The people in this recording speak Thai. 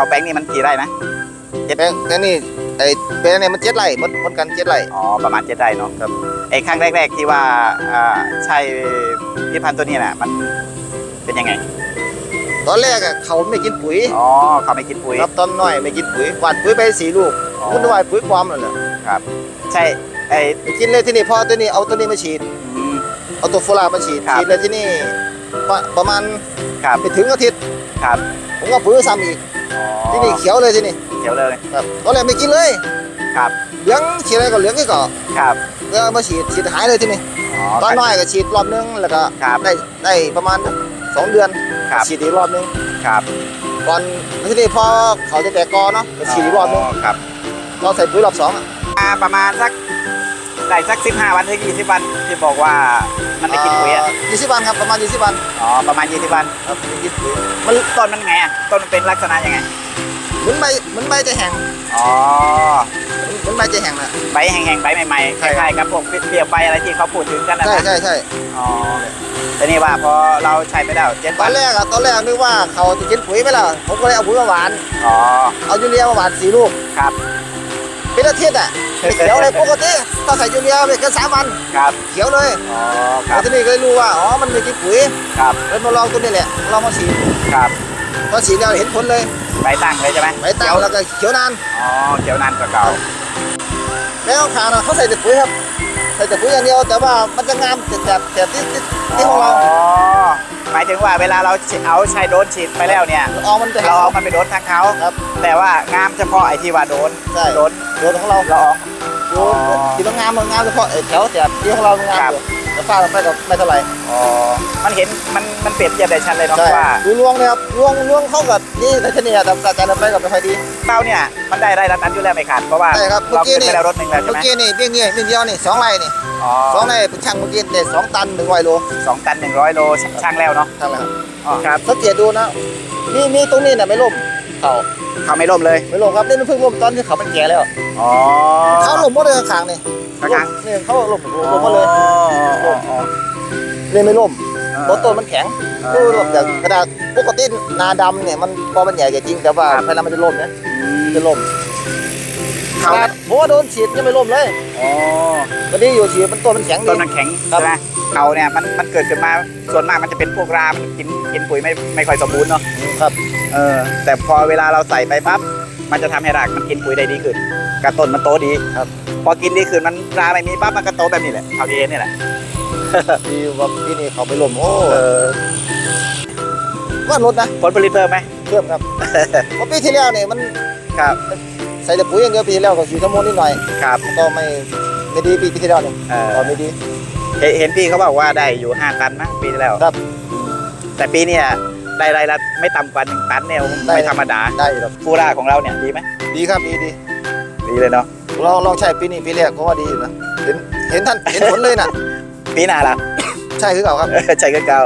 เขาแป้งนี่มันกี่ไร่นะแปลงแปลงนี่ไอ้แปลงเนี่ยมันเจ็ดไร่หมดหมดกันเจ็ดไร่อ๋อประมาณเจ็ดไร่เนาะครับไอ้ครั้งแรก ๆ ที่ว่าอ่าใช่พิพันธุ์ตัวนี้น่ะมันเป็นยังไง ตอนแรกอะเขาไม่กินปุ๋ยอ๋อเขาไม่กินปุ๋ยครับตอนน้อยไม่กินปุ๋ยหว่านปุ๋ยไปสี่ลูกอ๋อคุณว่าปุ๋ยปลอมนั่นแหละใช่ไอ้ไม่กินเลยที่นี่พอตัวนี้เอาตัวนี้มาฉีดอืมเอาตัวโฟลามาฉีดครับฉีดเลยที่นี่ประประมาณครับไม่ถึงอาทิตย์ครับผมก็ปุ๋ยซ้ำอีกอ๋อ ที่นี่เขียวเลยที่นี่เขียวเลยครับตอนแรกไม่กินเลยครับเหลืองฉีดอะไรก็เหลืองนี่ก็ครับแล้วเอามาฉีดฉีดหายเลยที่นี่อ๋อตอนน้อยก็ฉีดรอบนึงแล้วก็ครับ ได้ได้ประมาณสองเดือนครับฉีดอีกรอบนึงครับก่อนที่นี่พอเขาจะแตกกอเนาะก็ฉีดอีกรอบนึงครับ เราใส่ปุ๋ยรอบสองอะอ่าประมาณสัก ได้สักสิบห้าวันถึงยี่สิบวันที่บอกว่ามันไม่กินปุ๋ยอะยี่สิบวันครับประมาณยี่สิบวันอ๋อประมาณยี่สิบวันครับไม่กินปุ๋ยมันต้นมันไงอะต้นมันเป็นลักษณะยังไงเหมือนใบเหมือนใบจะแห้งอ๋อเหมือนใบจะแห้งนะ ใบแห้งๆใบใหม่ๆคใช่ ล้ายๆกับพวกเปรี้ยวใบอะไรที่เขาพูดถึงกันนะใช่นะใช่ใช่อ๋อแต่นี่ว่าพอเราใช้ไปแล้วเจ็ดตวัอนนแรกอะตอนแรกนึกว่าเขาจะกินปุ๋ยไปแล้วผมก็เลยเอาปุ๋ยมาหวาน อ๋อเอายูเรียมาหวานสี่ลูกครับ เป็นอาทิตย์อะไม่เขียวเลยปกติถ้าใส่ยูเรียไปแค่สามวันครับเขียวเลยอ๋อคแล้รัวบทีนี้ก็เลยรู้ว่าอ๋อมันไม่กินปุ๋ยครับเลยมาลองตัวนี้แหละลองมาฉีดครับพอฉีดแล้วเห็นผลเลยใบตั้งเลยใช่ไหมใบตั้งแล้วก็เขียวนานอ๋อเขียวนานกว่าเก่าแล้วขาน่ะเขาใส่แต่ปุ๋ยครับใส่แต่ปุ๋ยอย่างเดียวแต่ว่ามันจะงามแต่แต่แต่ที่ที่ที่ของเราอ๋อหมายถึงว่าเวลาเราเอาใช้โดรนฉีดไปแล้วเนี่ยออกมันจะเราเอามันไปโดนทางเขาครับแต่ว่างามเฉพาะไอ้ที่ว่าโดน ใช่โดนโดนของเราละอองโดนที่ต้องงามมันงามเฉพาะไอ้แถวแต่ที่ของเรามันงามครับอยู่แต่ฟ้าไปกับไม่เท่าไหร่อ๋อมันเห็นมันมันเปรียบเทียบได้ชัดเลยเนาะใช่ว่าดูลวงเลยครับลวงลวงเข้ากับนี่ในที่นี่แต่แต่แต่ไปกับไม่ค่อยดีเราเนี่ยมันได้ได้รับนั้นอยู่แล้วไม่ขาดเพราะว่าใช่ครับเมื่เราอกี้ขึ้นนี่ไปแล้วรถหนึ่งแล้วใช่เมื่ไหอมกี้นี่เบี้ยเงี้ยเบี้ยเดียวนี่สองไร่นี่อ๋อสองไร่ช่างเมื่อกี้ได้สองตันหนึ่งร้อยโลสองตันหนึ่งร้อยโลช่างแล้วเนาะทั้งนั้นครับอ๋อครับสังเกตดูนะมีมีตรงนี้น่ะไม่ล่ม เขาเขาไม่ล่มเลยไม่ล่มครับนี่มันเพิ่งล่มตอนที่เขามันแก่แล้วอ๋อเขาล่มหมดเลยข้างๆนี่ข้างนี่เขาล่มๆล่มหมดเลยอ๋ออ๋ออ๋อนี่ไม่ล่มอ๋อเพราะต้นมันแข็งอ๋อคือล่มแต่กระดาษปกตินาดำเนี่ยมันพอมันใหญ่ก็จริงแต่ว่าภายในมันจะล่มนะอืมจะล่มเขาขนาดผมว่าโดนฉีดยังไม่ล่มเลยอ๋อวันนี้อยู่ฉีดมันต้นมันแข็งดีต้นมันแข็งครับใช่ไหม เขาเนี่ยมันมันเกิดขึ้นมาส่วนมากมันจะเป็นพวกรามันกินกินปุ๋ยไม่ไม่ค่อยสมบูรณ์เนาะครับเออแต่พอเวลาเราใส่ไปปั๊บมันจะทำให้รากมันกินปุ๋ยได้ดีขึ้นกระต้นมันโตดีครับ พอกินดีขึ้นมันราไม่มีปั๊บมันก็โตแบบนี้แหละเขาดีเองนี่แหละที่ว่าที่นี่เขาไปล่มโอ้เออว่ารถนะผลผลิตเพิ่มไหมเพิ่มครับเพราะปีที่แล้วเนี่ยมันครับใส่แต่ปุ๋ยอย่างเดียวปีที่แล้วก็สีสมนนิดหน่อยครับก็ไม่ไม่ดีปีปีที่แล้วเนี่ยเออก็ไม่ดี เห็นเห็นพี่เขาบอกว่าได้อยู่ห้าตันมั้งปีที่แล้ว ครับ แต่ปีเนี้ยได้รายละไม่ต่ำกว่าหนึ่งตันเนี่ยได้ ไม่ธรรมดาได้อยู่ครับฟูราของเราเนี่ยดีไหมดีครับดีดีดีเลยเนาะลองลองใช้ปีนี้ปีแรกก็ว่าดีอยู่นะเห็นเห็นท่านเห็นผลเลยน่ะปีหน้าล่ะ ใช่คือเก่าครับใจก็เก่า